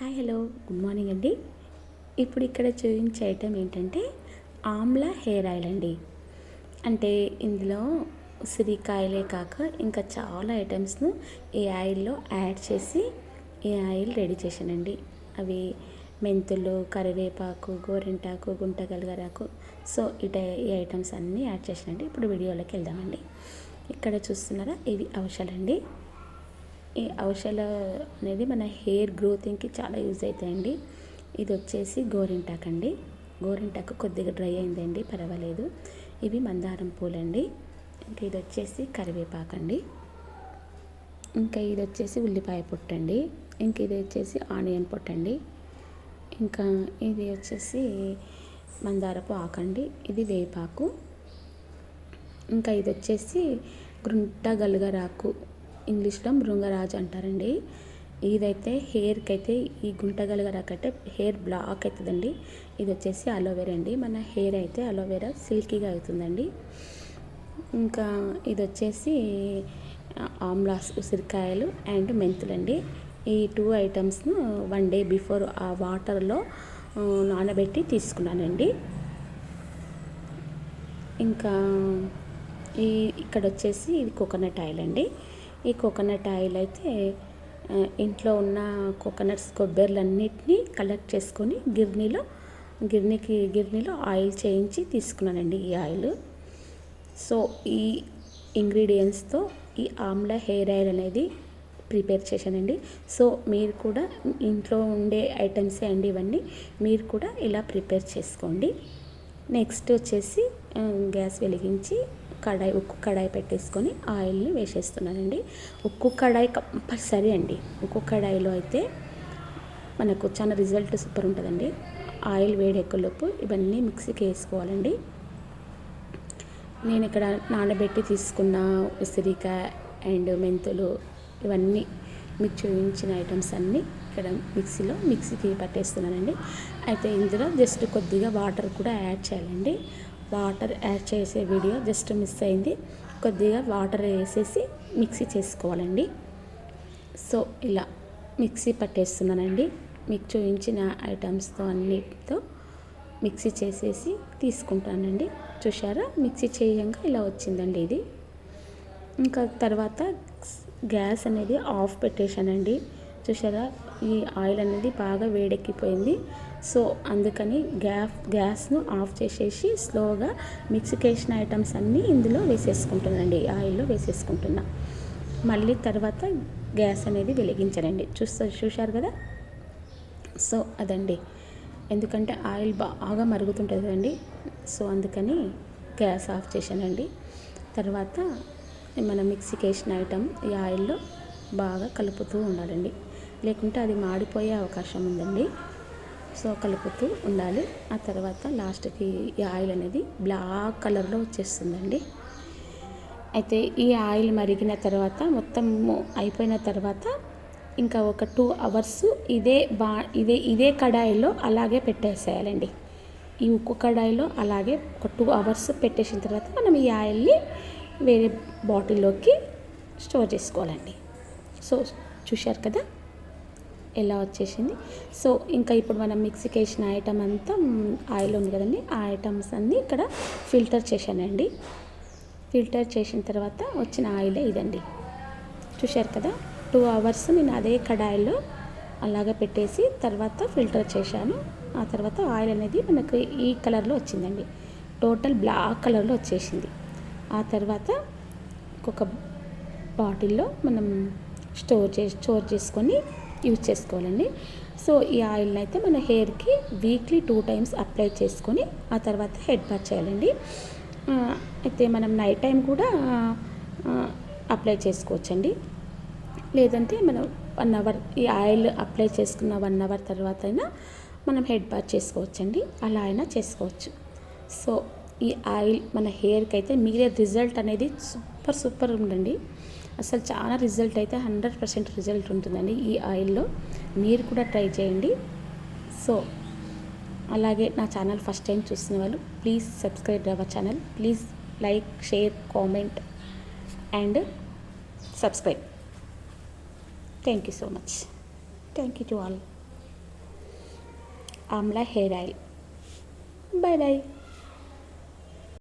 Hi hello. Good morning అండి. ఇప్పుడు ఇక్కడ చూపించే ఐటెం ఏంటంటే ఆమ్లా హెయిర్ ఆయిల్ అండి. అంటే ఇందులో ఉసిరికాయలే కాక ఇంకా చాలా ఐటమ్స్ను ఈ ఆయిల్లో యాడ్ చేసి ఈ ఆయిల్ రెడీ చేశానండి. అవి మెంతులు కరివేపాకు గోరింటాకు గుంట గలగరాకు. సో ఇట ఈ ఐటమ్స్ అన్నీ యాడ్ చేశానండి. ఇప్పుడు వీడియోలోకి వెళ్దామండి. ఇక్కడ చూస్తున్నారా? ఇవి అవసరాలండి. ఈ ఔషధ అనేది మన హెయిర్ గ్రోతింగ్కి చాలా యూజ్ అవుతాయండి ఇది వచ్చేసి గోరింటాకు అండి. గోరింటాకు కొద్దిగా డ్రై అయిందండి పర్వాలేదు. ఇవి మందారం పూలండి. ఇంకా ఇది వచ్చేసి కరివేపాకు అండి. ఇంకా ఇది వచ్చేసి ఉల్లిపాయ పొట్టండి ఇంక ఇది వచ్చేసి ఆనియన్ పొట్టండి ఇంకా ఇది వచ్చేసి మందారపు ఆకండి ఇది వేపాకు. ఇంకా ఇది వచ్చేసి గుంట గలగరాకు ఇంగ్లీష్లో మృంగరాజ్ అంటారండి. ఇదైతే హెయిర్కి అయితే ఈ గుంట గలగరాకు హెయిర్ బ్లాక్ అవుతుందండి ఇది వచ్చేసి అలోవెరా అండి. మన హెయిర్ అయితే అలోవెరా సిల్కీగా అవుతుందండి. ఇంకా ఇది వచ్చేసి ఆమ్లాస్ ఉసిరికాయలు అండ్ మెంతులండి. ఈ టూ ఐటమ్స్ను వన్ డే బిఫోర్ ఆ వాటర్లో నానబెట్టి తీసుకున్నానండి. ఇంకా ఈ ఇక్కడ వచ్చేసి ఇది కోకోనట్ ఆయిల్ అండి. ఈ కోకోనట్ ఆయిల్ అయితే ఇంట్లో ఉన్న కోకోనట్స్ కొబ్బరిలన్నిటినీ కలెక్ట్ చేసుకొని గిర్నీలో గిర్నీకి గిర్నీలో ఆయిల్ చేయించి తీసుకున్నానండి ఈ ఆయిల్. సో ఈ ఇంగ్రీడియంట్స్తో ఈ ఆమ్లా హెయిర్ ఆయిల్ అనేది ప్రిపేర్ చేశానండి. సో మీరు కూడా ఇంట్లో ఉండే ఐటమ్సే అండి ఇవన్నీ మీరు కూడా ఇలా ప్రిపేర్ చేసుకోండి. నెక్స్ట్ వచ్చేసి గ్యాస్ వెలిగించి కడాయి ఉక్కు కడాయి పెట్టేసుకొని ఆయిల్ని వేసేస్తున్నానండి. ఉక్కు కడాయి కంపల్సరీ అండి. ఉక్కు కడాయిలో అయితే మనకు చాలా రిజల్ట్ సూపర్ ఉంటుందండి. ఆయిల్ వేడెక్కలోపు ఇవన్నీ మిక్సీకి వేసుకోవాలండి. నేను ఇక్కడ నానబెట్టి తీసుకున్న ఉసిరికాయ అండ్ మెంతులు ఇవన్నీ మీకు చూపించిన ఐటమ్స్ అన్నీ ఇక్కడ మిక్సీలో మిక్సీకి పట్టేస్తున్నానండి. అయితే ఇందులో జస్ట్ కొద్దిగా వాటర్ కూడా యాడ్ చేయాలండి. వాటర్ యాడ్ చేసే వీడియో జస్ట్ మిస్ అయింది. కొద్దిగా వాటర్ వేసేసి మిక్సీ చేసుకోవాలండి. సో ఇలా మిక్సీ పట్టేస్తున్నానండి. మీకు చూపించిన ఐటమ్స్తో అన్నిటితో మిక్సీ చేసేసి తీసుకుంటానండి. చూసారా మిక్సీ చేయంగా ఇలా వచ్చిందండి ఇది. ఇంకా తర్వాత గ్యాస్ అనేది ఆఫ్ పెట్టేశానండి. చూసారా? ఈ ఆయిల్ అనేది బాగా వేడెక్కిపోయింది. సో అందుకని గ్యాస్ గ్యాస్ను ఆఫ్ చేసేసి స్లోగా మిక్సికేషన్ ఐటమ్స్ అన్నీ ఇందులో వేసేసుకుంటున్నానండి. ఆయిల్లో వేసేసుకుంటున్నా. మళ్ళీ తర్వాత గ్యాస్ అనేది వెలిగించానండి. చూస్తారు చూశారు కదా? సో అదండి. ఎందుకంటే ఆయిల్ బాగా మరుగుతుంటుంది కదండి. సో అందుకని గ్యాస్ ఆఫ్ చేశానండి. తర్వాత మన మిక్సీకి వేసిన ఐటమ్ ఈ ఆయిల్లో బాగా కలుపుతూ ఉండాలండి. లేకుంటే అది మాడిపోయే అవకాశం ఉందండి. సో కలుపుతూ ఉండాలి. ఆ తర్వాత లాస్ట్కి ఈ ఆయిల్ అనేది బ్లాక్ కలర్లో వచ్చేస్తుందండి. అయితే ఈ ఆయిల్ మరిగిన తర్వాత మొత్తం అయిపోయిన తర్వాత ఇంకా ఒక టూ అవర్స్ ఇదే బా ఇదే ఇదే కడాయిలో అలాగే పెట్టేసేయాలండి. ఈ ఉక్కు కడాయిలో అలాగే ఒక టూ అవర్స్ పెట్టేసిన తర్వాత మనం ఈ ఆయిల్ని వేరే బాటిల్లోకి స్టోర్ చేసుకోవాలండి. సో చూశారు కదా? ఎలా వచ్చేసింది. సో ఇంకా ఇప్పుడు మనం మిక్సీకి వేసిన ఐటమ్ అంతా ఆయిల్ ఉంది కదండి. ఆ ఐటమ్స్ అన్నీ ఇక్కడ ఫిల్టర్ చేశానండి. ఫిల్టర్ చేసిన తర్వాత వచ్చిన ఆయిలే ఇదండి. చూశారు కదా? టూ అవర్స్ నేను అదే కడాయిలో అలాగ పెట్టేసి తర్వాత ఫిల్టర్ చేశాను. ఆ తర్వాత ఆయిల్ అనేది మనకు ఈ కలర్లో వచ్చిందండి. టోటల్ బ్లాక్ కలర్లో వచ్చేసింది. ఆ తర్వాత ఒక బాటిల్లో మనం స్టోర్ చే స్టోర్ చేసుకొని యూజ్ చేసుకోవాలండి. సో ఈ ఆయిల్ని అయితే మన హెయిర్కి వీక్లీ టూ టైమ్స్ అప్లై చేసుకొని ఆ తర్వాత హెడ్ బాత్ చేయాలండి. అయితే మనం నైట్ టైం కూడా అప్లై చేసుకోవచ్చండి. లేదంటే మనం వన్ అవర్ ఈ ఆయిల్ అప్లై చేసుకున్న వన్ అవర్ తర్వాత అయినా మనం హెడ్ బాత్ చేసుకోవచ్చండి. అలా అయినా చేసుకోవచ్చు. సో ఈ ఆయిల్ మన హెయిర్కి అయితే మీరే రిజల్ట్ అనేది సూపర్ సూపర్ ఉండండి అసలు చాలా రిజల్ట్ అయితే హండ్రెడ్ పర్సెంట్ రిజల్ట్ ఉంటుందండి ఈ ఆయిల్లో. మీరు కూడా ట్రై చేయండి. సో అలాగే నా ఛానల్ ఫస్ట్ టైం చూస్తున్న వాళ్ళు please subscribe our channel. Please like share comment and subscribe. Thank you so much thank you to all amla hair oil. Bye bye